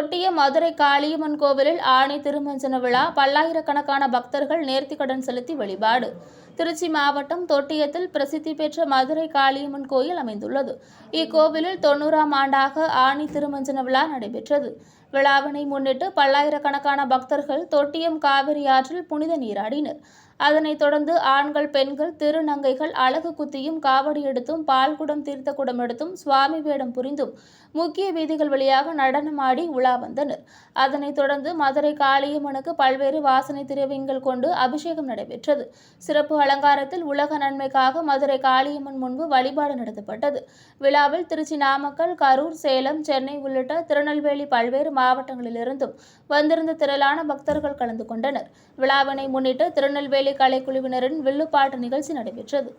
மதுரை காளியம்மன் கோவிலில் ஆணி திருமஞ்சன விழா பல்லாயிரக்கணக்கான பக்தர்கள் நேர்த்திக்கடன் செலுத்தி வழிபாடு. திருச்சி மாவட்டம் தொட்டியத்தில் பிரசித்தி பெற்ற மதுரை காளியம்மன் கோயில் அமைந்துள்ளது. இக்கோவிலில் தொண்ணூறாம் ஆண்டாக ஆணி திருமஞ்சன விழா நடைபெற்றது. விழாவினை முன்னிட்டு பல்லாயிரக்கணக்கான பக்தர்கள் தொட்டியம் காவிரி ஆற்றில் புனித நீராடினர். அதனைத் தொடர்ந்து ஆண்கள் பெண்கள் திருநங்கைகள் அழகு குத்தியும் காவடி எடுத்தும் பால்குடம் தீர்த்த குடம் எடுத்தும் சுவாமி வேடம் புரிந்தும் முக்கிய வீதிகள் வழியாக நடனமாடி உலா வந்தனர். அதனைத் தொடர்ந்து மதுரை காளியம்மனுக்கு பல்வேறு வாசனை திரவியங்கள் கொண்டு அபிஷேகம் நடைபெற்றது. சிறப்பு அலங்காரத்தில் உலக நன்மைக்காக மதுரை காளியம்மன் முன்பு வழிபாடு நடத்தப்பட்டது. விழாவில் திருச்சி நாமக்கல் கரூர் சேலம் சென்னை உள்ளிட்ட திருநெல்வேலி பல்வேறு மாவட்டங்களிலிருந்தும் வந்திருந்த திரளான பக்தர்கள் கலந்து கொண்டனர். விழாவினை முன்னிட்டு திருநெல்வேலி கலைக்குழுவினரின் வில்லுப்பாட்டு நிகழ்ச்சி நடைபெற்றது.